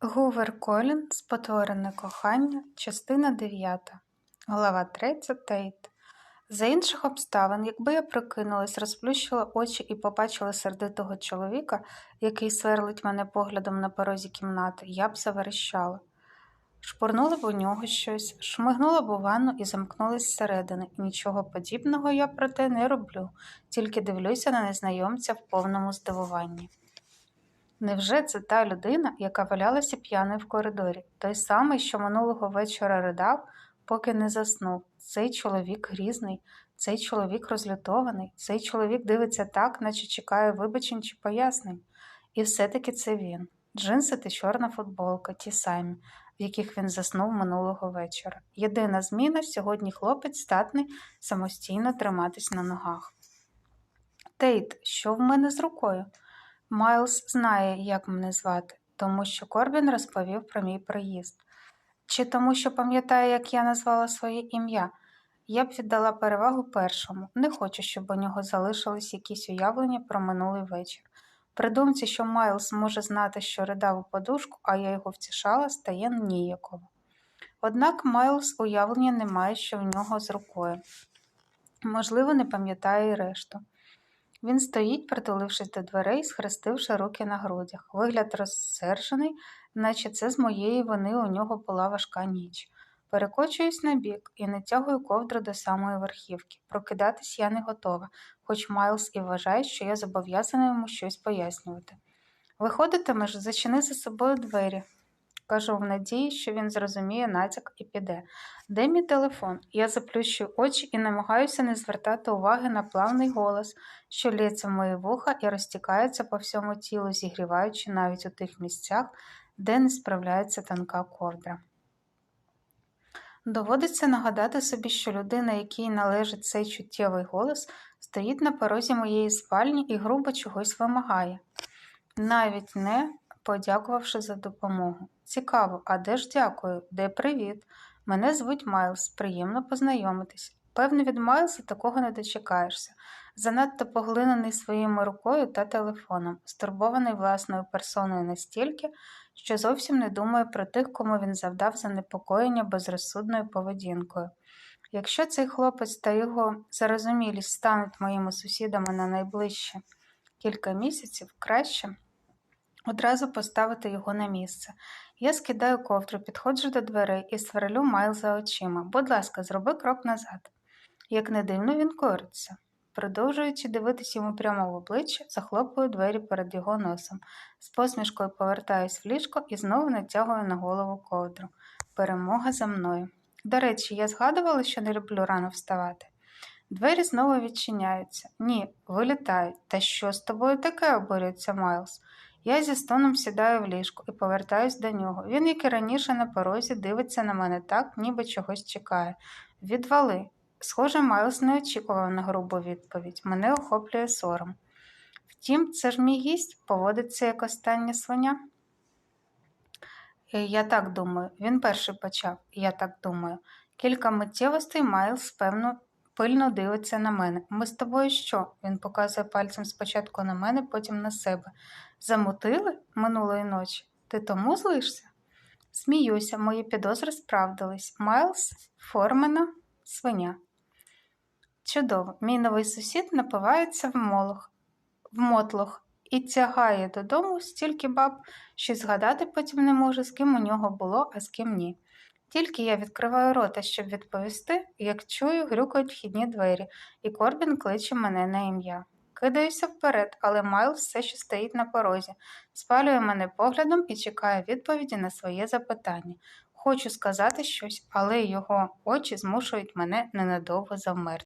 Гувер Колін Спотворене кохання, частина 9, глава 3 Тейт. За інших обставин, якби я прокинулась, розплющила очі і побачила сердитого чоловіка, який сверлить мене поглядом на порозі кімнати, я б заверещала. Шпурнула б у нього щось, шмигнула б у ванну і замкнулась зсередини. Нічого подібного я проте не роблю, тільки дивлюся на незнайомця в повному здивуванні. Невже це та людина, яка валялася п'яною в коридорі, той самий, що минулого вечора ридав, поки не заснув? Цей чоловік грізний, цей чоловік розлютований, цей чоловік дивиться так, наче чекає вибачень чи пояснень. І все-таки це він. Джинси та чорна футболка, ті самі, в яких він заснув минулого вечора. Єдина зміна сьогодні хлопець статний самостійно триматись на ногах. Тейт, що в мене з рукою? Майлз знає, як мене звати, тому що Корбін розповів про мій приїзд. Чи тому, що пам'ятає, як я назвала своє ім'я, я б віддала перевагу першому. Не хочу, щоб у нього залишились якісь уявлення про минулий вечір. При думці, що Майлз може знати, що ридав у подушку, а я його втішала, стає ніяково. Однак Майлз уявлення не має, що в нього з рукою. Можливо, не пам'ятає і решту. Він стоїть, притулившись до дверей, схрестивши руки на грудях. Вигляд розсержений, наче це з моєї вини у нього була важка ніч. Перекочуюсь на бік і натягую ковдру до самої верхівки. Прокидатись я не готова, хоч Майлз і вважає, що я зобов'язана йому щось пояснювати. Виходитимеш, зачини за собою двері, кажу в надії, що він зрозуміє натяк і піде. Де мій телефон? Я заплющую очі і намагаюся не звертати уваги на плавний голос, що лється в мої вуха і розтікається по всьому тілу, зігріваючи навіть у тих місцях, де не справляється тонка ковдра. Доводиться нагадати собі, що людина, якій належить цей чуттєвий голос, стоїть на порозі моєї спальні і грубо чогось вимагає, навіть не подякувавши за допомогу. Цікаво, а де ж дякую? Де привіт? Мене звуть Майлз, приємно познайомитись. Певно, від Майлза такого не дочекаєшся. Занадто поглинений своєю рукою та телефоном, стурбований власною персоною настільки, що зовсім не думає про тих, кому він завдав занепокоєння безрозсудною поведінкою. Якщо цей хлопець та його зарозумілість стануть моїми сусідами на найближче кілька місяців, краще одразу поставити його на місце. Я скидаю ковдру, підходжу до дверей і сверлю Майлза очима. Будь ласка, зроби крок назад. Як не дивно, він кориться. Продовжуючи дивитися йому прямо в обличчя, захлопую двері перед його носом. З посмішкою повертаюсь в ліжко і знову натягую на голову ковдру. Перемога за мною. До речі, я згадувала, що не люблю рано вставати. Двері знову відчиняються. Ні, вилітають. Та що з тобою таке? обурюється Майлз. Я зі стоном сідаю в ліжко і повертаюсь до нього. Він, як і раніше на порозі, дивиться на мене так, ніби чогось чекає. Відвали. Схоже, Майлз не очікував на грубу відповідь. Мене охоплює сором. Втім, це ж мій гість поводиться як остання свиня. Я так думаю, він перший почав, я так думаю. Кілька миттєвостей Майлз, певно, пильно дивиться на мене. Ми з тобою що? Він показує пальцем спочатку на мене, потім на себе. Замутили минулої ночі? Ти тому злишся? Сміюся, мої підозри справдились. Майлз, формена, свиня. Чудово, мій новий сусід напивається в молох, в мотлох і тягає додому стільки баб, що згадати потім не може, з ким у нього було, а з ким ні. Тільки я відкриваю рота, щоб відповісти, як чую, грюкають вхідні двері, і Корбін кличе мене на ім'я. Кидаюся вперед, але Майл все ще стоїть на порозі, спалює мене поглядом і чекає відповіді на своє запитання. Хочу сказати щось, але його очі змушують мене ненадовго завмерти.